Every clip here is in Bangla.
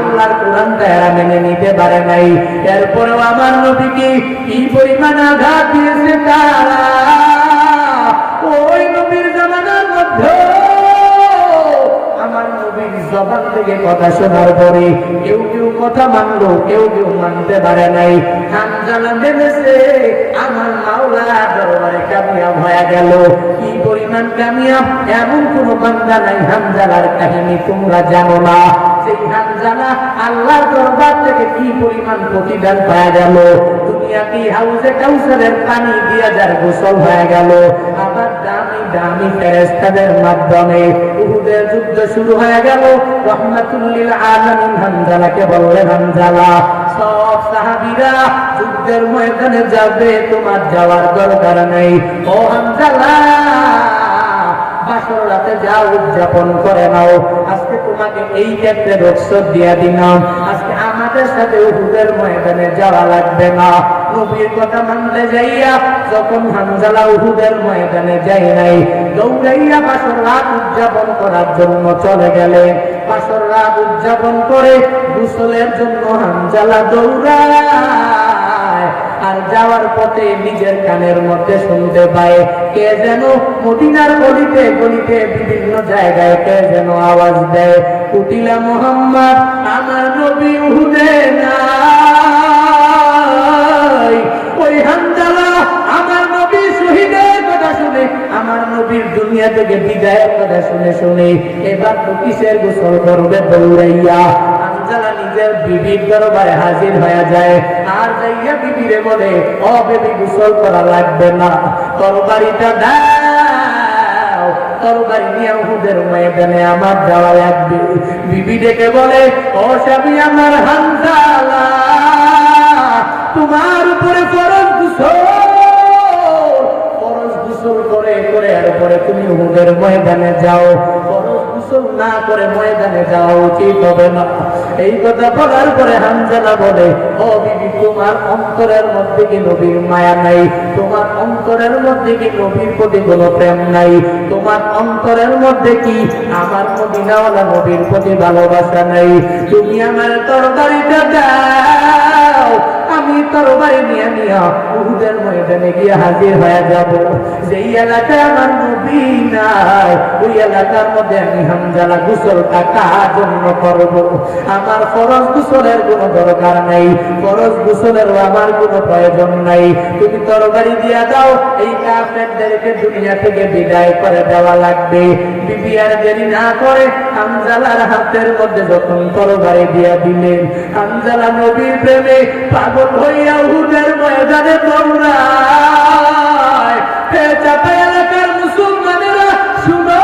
আল্লাহর কোরআনটা এরা মেনে নিতে পারে নাই। এরপরেও আমার নবীকে কি পরিমাণ আঘাত দিয়েছে তারা ওই নবীর জামানার মধ্যে কেউ কেউ মানতে পারে নাই। আমার কামিয়াব হয়ে গেল। কি পরিমাণ কামিয়াব? এমন কোন বান্দা নাই হামজালার কাহিনী তোমরা জানো না। হামজালা আল্লাহর দরবার থেকে কি পরিমাণ প্রতিদান পাওয়া গেল? কাউসারের পানি দিয়া যার গোসল হয়ে গেল। আবার দামি দামি ফেরেস্তাদের মাধ্যমে উহুদের যুদ্ধ শুরু হয়ে গেল। রহমাতুল্লিল আলামিন হামজালাকে বললেন, হামজালা, সব সাহাবীরা যুদ্ধের ময়দানে যাবে, তোমার যাওয়ার দরকার নেই। ও হামজালা বাসর রাতে যা উদযাপন করে নাও। আজকে তোমাকে এই ক্ষেত্রে দিয়া দিলাম। আজকে আমাদের সাথে উহুদের ময়দানে যাওয়া লাগবে না। নবীর কথা মানতে যাইয়া যখন হামজালা উহুদের ময়দানে যাই নাই, দৌড়াইয়া রাত উদযাপন করার জন্য চলে গেলেন বাসর রাত উদযাপন করে গুসলের জন্য হামজালা দৌড়ায়। আর যাওয়ার পথে নিজের কানের মধ্যে শুনতে পায়। কে যেন মদিনার গলিতে গলিতে বিভিন্ন জায়গায় কে যেন আওয়াজ দেয় কুটিলা মোহাম্মদ, আমার নবী উহুদে নাই। ওই হামদালা আমার নবী শহীদের কথা শুনে, আমার নবীর দুনিয়া থেকে বিদায়ের কথা শুনে শুনে, এবার তো কিসের গোসল করবে দৌড়াইয়া? হামজালা নিজের বিবির দরবারে হাজির হয়ে যায়। আর যাইয়া বিবিরে বলে, ও বেবি, গোসল করা লাগবে না। তরবারিটা দাও। তোমার উপরে ফরজ গোসল। করে করে এরপরে তুমি উহুদের ময়দানে যাও। ফরজ গোসল না করে ময়দানে যাওয়া উচিত হবে না। এই কথা বলার পরে হামজালা বলে, ও বিবি, তোমার অন্তরের মধ্যে কি নবীর মায়া নাই? তোমার অন্তরের মধ্যে কি নবীর প্রতি কোনো প্রেম নাই? তোমার অন্তরের মধ্যে কি আমার মদিনাওয়ালা নবীর প্রতি ভালোবাসা নাই? তুমি আমার তরকারিটা দাও। উহুদের ময়দানে গিয়ে হাজির হয়ে যাব। যেই এলাকায় আমার নবী নাই, ওই এলাকার মধ্যে আমি হামজালা গোসলটা কার জন্য করব। আমার ফরজ গোসলের কোনো দরকার নাই, ফরজ গোসলেরও আমার কোনো প্রয়োজন নাই। তুমি তরবারি দিয়া দাও, এই কাফেরদেরকে দুনিয়া থেকে বিদায় করে দেওয়া লাগবে। বিবি দেরি না করে হামজালার হাতের মধ্যে যখন তরবারি দিয়া দিলেন, হামজালা নবীর প্রেমে পাগল হইয়া উহুদের ময়দানে হে চাপা এলাকার মুসলমানেরা, শুনো।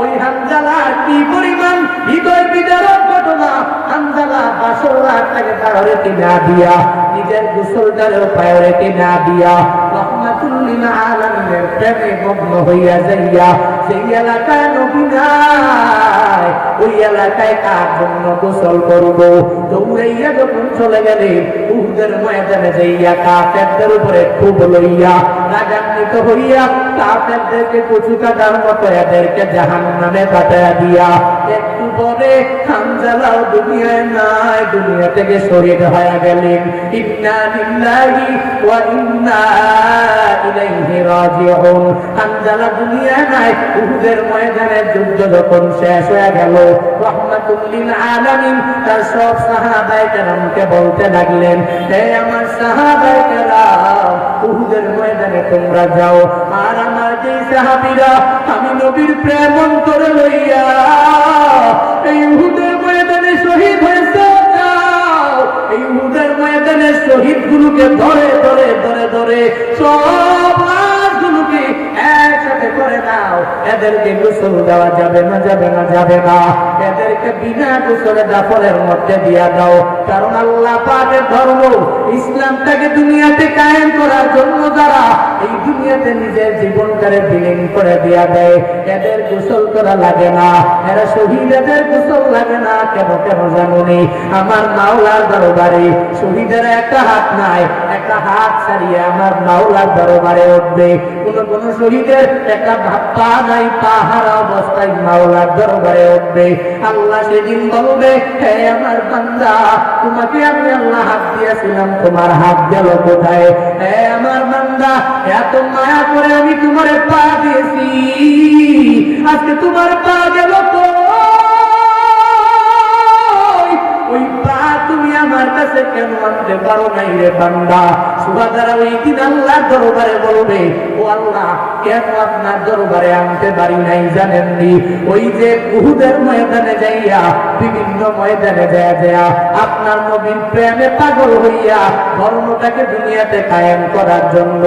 ওই হামজালা কি পরিমাণ হৃদয় বিদারক ঘটনা? হামজালা বাসর রাতটাকে প্রায়োরিটি না দিয়া, নিজের গোসলটারেও প্রায়োরিটি না দিয়া রহমাতুল্লিল আলমের প্রেমে মগ্ন হইয়া যাইয়া সেই এলাকা নবী নাই। ওই এলাকায় কার জন্য গোসল করব? দৌড়াইয়া যখন চলে গেলে, উহুদের ময়দানে যাইয়া কাফেরদের উপরে খুব লইয়া রাগান্বিত হইয়া কাফেরদেরকে কচু কাটার মতো এদেরকে জাহান নামে কাটাইয়া দিয়া। পরে হামজালাও দুনিয়ায় নাই, দুনিয়া থেকে শরীর হয়ে গেলেন। ইন্না লিল্লাহি ওয়া ইন্না ইলাইহি রাজিউন। হামজালা দুনিয়ায় নাই, উহুদের ময়দানে যুদ্ধ যখন শেষ হয়ে গেল রহমাতুল্লিল আলামিন তার সব সাহাবায়ে কেরামকে বলতে লাগলেন, হে আমার সাহাবায়ে কেরাম, উহুদের ময়দানে তোমরা যাও। আমার যে আমি নবীর প্রেম অন্তরে লইয়া এই উহুদের ময়দানে শহীদ হয়েছে এই উহুদের ময়দানে শহীদ গুলোকে ধরে ধরে ধরে ধরে সব লাশগুলোকে নাও। এদেরকে গোসল দেওয়া যাবে না যাবে না যাবে না। এদেরকে বিনা গোসলে দাফনের মধ্যে দিয়া দাও। কারণ আল্লাহ পাকের ধর্ম ইসলামটাকে দুনিয়াতে কায়েম করার জন্য যারা এই দুনিয়াতে নিজের জীবনটারে বিলীন করে দেয়া দেয়। এদের গোসল করা লাগে না, এরা শহীদ এদের গোসল লাগে না, কেন কেন জানুনি আমার মাওলার দরবারে শহীদের একটা হাত নাই, একটা হাত ছাড়িয়ে আমার মাওলার দরবারে উঠবে। কোন কোন শহীদের একটা পা নাই পা হারা অবস্থায় মাওলার দরবারে উঠবে। আল্লাহ সেদিন বলবে, হে আমার বান্দা তোমাকে আমি আল্লাহ হাত দিয়েছিলাম। তোমার হাত গেল কোথায়? আমার বান্দা, এত মায়া করে আমি তোমার পা দিয়েছি। আজকে তোমার পা গেল তুমি আমার কাছে কেন আনতে পারো নাই রে বান্দা? সুবাদারা ওই দিন আল্লাহ দরবারে বলবে, ও আল্লাহ কেন আপনার দরবারে আনতে পারি নাই জানেননি? ওই যে উহুদের ময়দানে যাইয়া, বিভিন্ন ময়দানে যায় যায় আপনার নবীন প্রেমে পাগল হইয়া ধর্মটাকে দুনিয়াতে কায়েম করার জন্য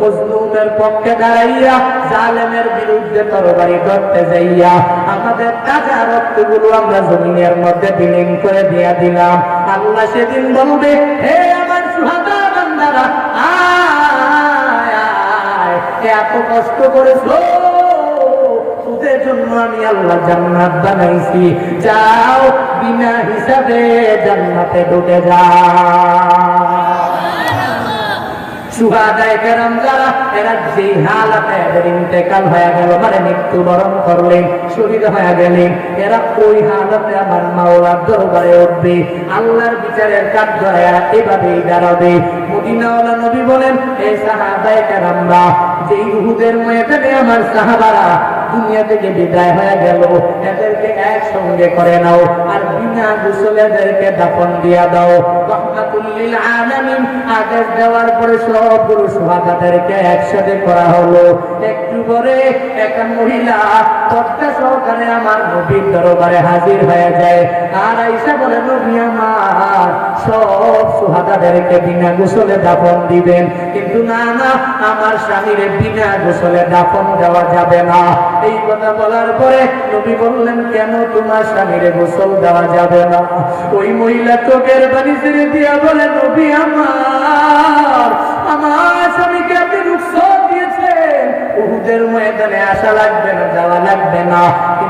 মজলুমের পক্ষে দাঁড়াইয়া, জালেমের বিরুদ্ধে তরবারি ধরতে যাইয়া, আমাদের তাজা রক্তগুলো আমরা জমিনের মধ্যে বিলীন করে দিয়া দিলাম। আল্লাহ সেদিন বলবে, হে আমার সুহাদা বান্দারা আয় এত কষ্ট করেছ? তোদের জন্য আমি আল্লাহ জান্নাত বানাইছি। যাও, বিনা হিসাবে জান্নাতে ঢুকে যাও। সুহাদায় কেরাম যারা মানে মৃত্যুবরণ করলেন শহীদ হয়ে গেলেন এরা ওই হালাতে আমার মাওলার দরবারে উঠবে, আল্লাহর বিচারের এরা এভাবেই দাঁড়াবে। মদিনাওয়ালা নবী বলেন এই সাহাবায় কেরামরা যে উহুদের ময়দানে আমার সাহাবারা দুনিয়া থেকে বিদায় হয়ে গেল, এদেরকে একসঙ্গে করে নাও, আর বিনা গোসলে এদেরকে দাফন দিয়া দাও। দেওয়ার পরে একসাথে করা হলো। একটু পরে একটা মহিলা সহকারে আমার নবীর দরবারে হাজির হয়ে যায়। আর আইসা বলে, নবী আমার, সব সুহাদাদেরকে বিনা গোসলে দাফন দিবেন। কিন্তু না না, আমার স্বামীর বিনা গোসলে দাফন দেওয়া যাবে না। এই কথা বলার পরে নবী বললেন, কেন তোমার স্বামীরে গোসল দেওয়া যাবে না? ওই মহিলা চোখের বাড়ি ছেড়ে দিয়া বলে, নবী আমার আমার স্বামীকে আপনি রুখসত দিয়েছেন। উহুদের ময়দানে আসা লাগবে না, যাওয়া লাগবে না।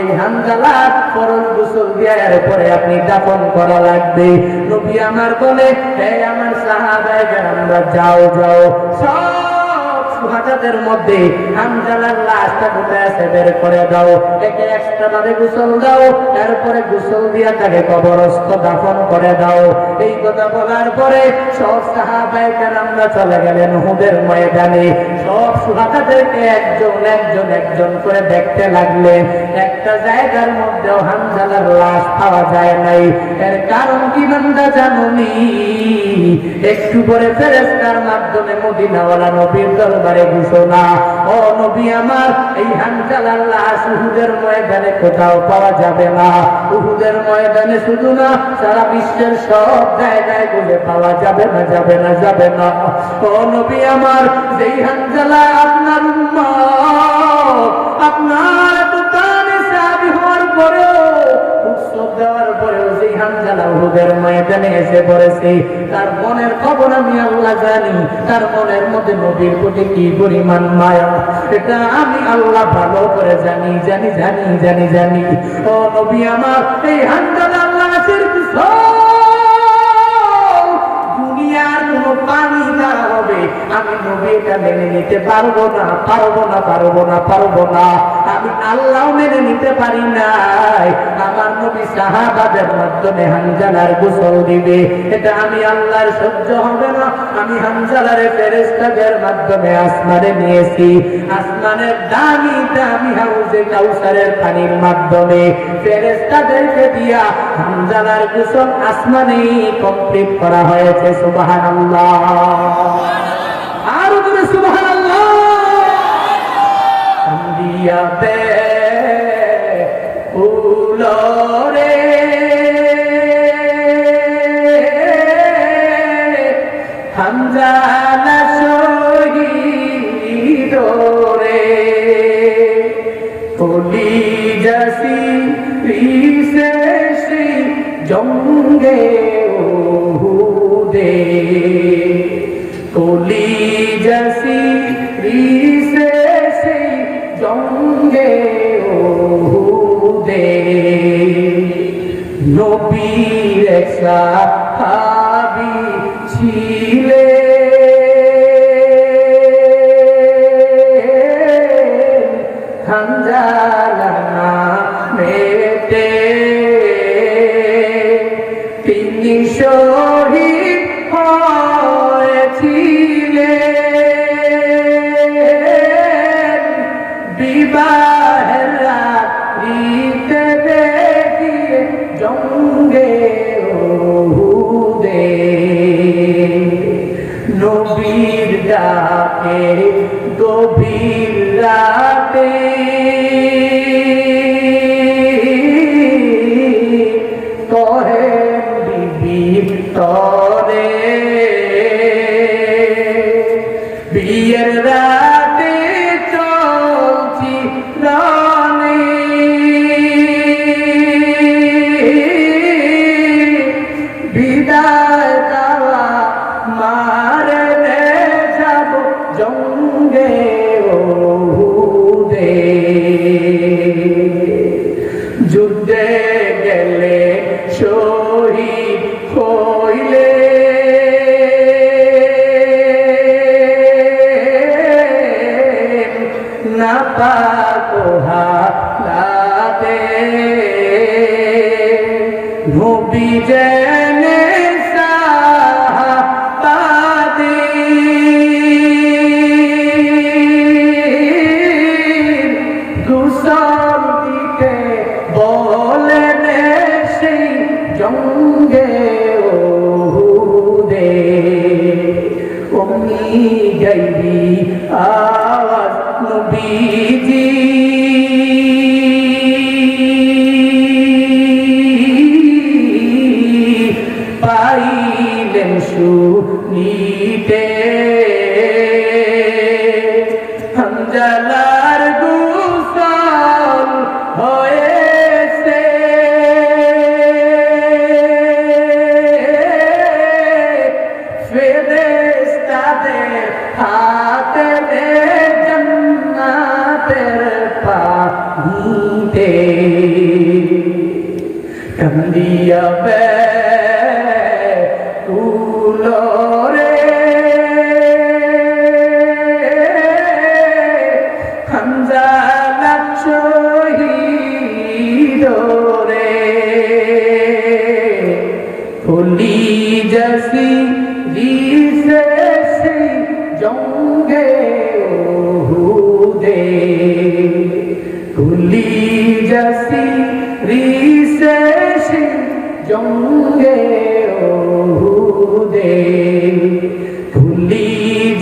এই হামজালা ফরজ গোসল দেওয়ার পরে আপনি দাফন করা লাগবে। নবী আমার বলে, হে আমার সাহাবায়ে আমরা যাও যাও। সব সুহাদাদের মধ্যে হামজালার লাশটা কোথায় আছে, বের করে দাও। একে এক্সট্রা ভাবে গোসল দাও, তারপরে গোসল দিয়া তাকে কবরস্থ দাফন করে দাও। এই কথা বলার পরে সব সাহাবায়ে কেরামরা চলে গেলেন হুদের ময়দানে। সব সুহাদাদেরকে একজন একজন একজন করে দেখতে লাগলেন। একটা জায়গার মধ্যেও হামজালার লাশ পাওয়া যায় নাই। এর কারণ কি বান্দা জানুনি একটু পরে ফেরেস্তার মাধ্যমে মদিনাওয়ালা নবীর দরবারে ঘোষণা ও নবী আমার, এই হামজালার লাশ উহুদের ময়দানে কোথাও পাওয়া যাবে না। উহুদের ময়দানে শুধু না, সারা বিশ্বের সব জায়গায় গুলে পাওয়া যাবে না যাবে না যাবে না। ও নবী আমার, যেই হামজালা আপনার আপনার দানে সাবি হওয়ার পরেও, উৎসব দেওয়ার পরেও সেই হামজালা উহুদের ময়দানে এসে পড়েছে তার মনের খবর আমি আল্লাহ জানি। তার মনের মধ্যে নবীর প্রতি কি পরিমাণ মায়া? এটা আমি আল্লাহ ভালো করে জানি জানি জানি জানি জানি। ও নবী আমার, এই হামজালা আল্লাহ দুনিয়ার আমি নবী এটা মেনে নিতে পারব না পারব না পারব না পারব না। আমি আল্লাহ মেনে নিতে পারি নাই। আমার নবী সাহাবাদের মাধ্যমে হানজালার গোসল দিবে। এটা আমি আল্লাহর সহ্য হবে না। আমি হানজালার ফেরেস্তাদের মাধ্যমে আসমানে নিয়েছি। আসমানের দামি দামি হাউজে কাউসারের পানির মাধ্যমে ফেরেস্তাদেরকে দিয়া হানজালার গোসল আসমানেই কমপ্লিট করা হয়েছে, সুবহানাল্লাহ। আরও করে দিয়া বে ফুলরে হামজালা শহীদ রে। কলি জাসি রিসে শ্রী জঙ্গে নবীর নবীর ডাকে গভীর রাতে।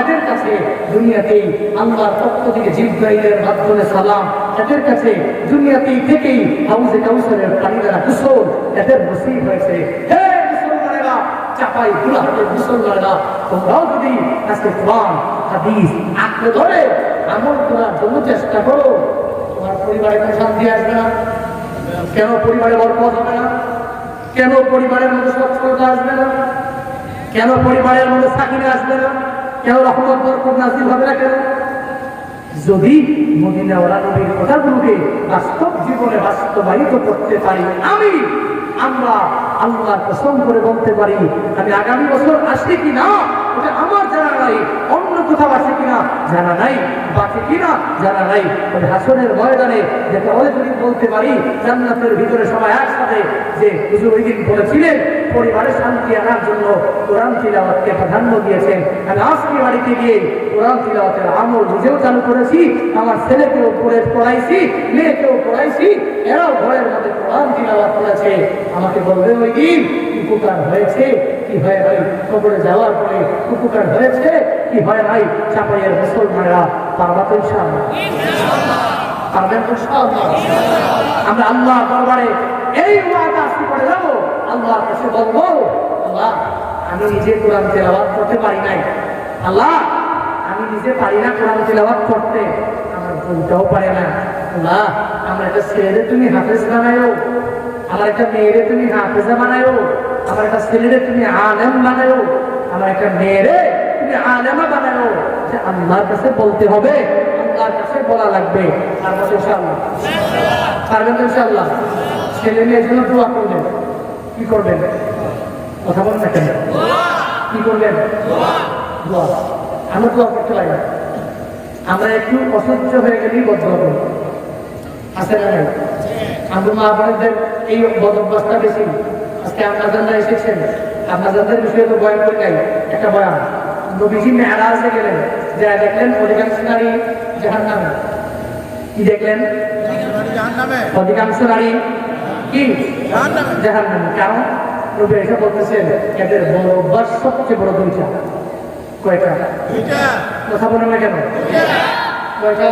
এদের কাছে দুনিয়াতেই আল্লাহর পক্ষ থেকে জিব্রাইলের মাধ্যমে সালাম এদের কাছে দুনিয়াতেই থেকেই হাউজে কাউসারের পানি দ্বারা কুশল এদের নসিব হয়েছে। ধরে জন্য চেষ্টা করো, তোমার পরিবারে শান্তি আসবে না। কেন পরিবারে না? কেন পরিবারের মধ্যে সচ্ছলতা আসবে না? কেন পরিবারের আসবে না? কেন রহমত হবে না কেন? যদি মদিনাওয়ালা নবীর কথাগুলোকে বাস্তব জীবনে বাস্তবায়িত করতে পারি, আমি আমরা আল্লাহর কসম করে বলতে পারি, আমি আগামী বছর আসি কি না ওটা আমার জানা নাই। অন্য কোথাও আসে কিনা? জানা নাই। বাকি কিনা? জানা নাই। ওই হাসনের ময়দানে যে তাহলে যদি বলতে পারি, জান্নাতের ভিতরে সবাই একসাথে যে বলেছিলেন পরিবারের শান্তি আনার জন্য কোরআন তিলাওয়াতকে প্রাধান্য দিয়েছেন। আমি আজকে বাড়িতে গিয়ে কোরআন তিলাওয়াতের আমল নিজেও চালু করেছি, আমার ছেলেকেও পড়ে পড়াইছি, মেয়েকেও পড়াইছি, এরাও ঘরের মধ্যে কোরআন তিলাওয়াত করেছে। আমাকে বলবে, ওই দিন উপকার হয়েছে, কি হয় নাই? কবরে যাওয়ার পরে উপকার হয়েছে, কি হয় নাই চাপাইয়ের মুসলমানেরা পারবা তো ইনশাআল্লাহ। পারবেন ইনশাআল্লাহ? আমরা আল্লাহ দরবারে এই ওয়াদা আজকে করে যাব আল্লাহর কাছে বলব, আল্লাহ, আমি নিজে কোরআন তেলাওয়াত করতে পারি নাই। আল্লাহ, আমি নিজে পারি না কোরআন তেলাওয়াত করতে। আমার বোনটাও পারে না। আল্লাহ, আমার একটা ছেলেদের তুমি হাফেজ বানায়ো আমার একটা মেয়েরে তুমি হাফেজা বানায়ো আমার একটা ছেলেরে তুমি আলেম বানায়ো আমার একটা মেয়েরে তুমি আলেমা বানায়ো যে আল্লাহর কাছে বলতে হবে, আল্লাহর কাছে বলা লাগবে। আর বলতে ইনশাআল্লাহ? পারবেন ইনশাআল্লাহ? ছেলে মেয়ের জন্য দোয়া করবেন। কি করবেন? কথা বলেন না কেন? কি করবেন? আমরা দোয়া করতে লাগে আমরা একটু অসহ্য হয়ে গেলেই বদ্ধ হব আছে না আমরা মা বোনদের এই বদভ্যাসটা বেশি। আজকে আপনাদের এসেছেন। আপনাদের বিষয়ে তো বয়ান করে নাই একটা বয়ান। নবীজি মেহারাজে গেলেন। যা দেখলেন অধিকাংশ নারী জাহান নামে কি দেখলেন? অধিকাংশ নারী কি? জাহান নামে কারণ নবী এসে বলতেছেন এদের বড় অভ্যাস সবচেয়ে বড় দুইটা। কয়টা? কথা বলেন না কেন? কয়টা?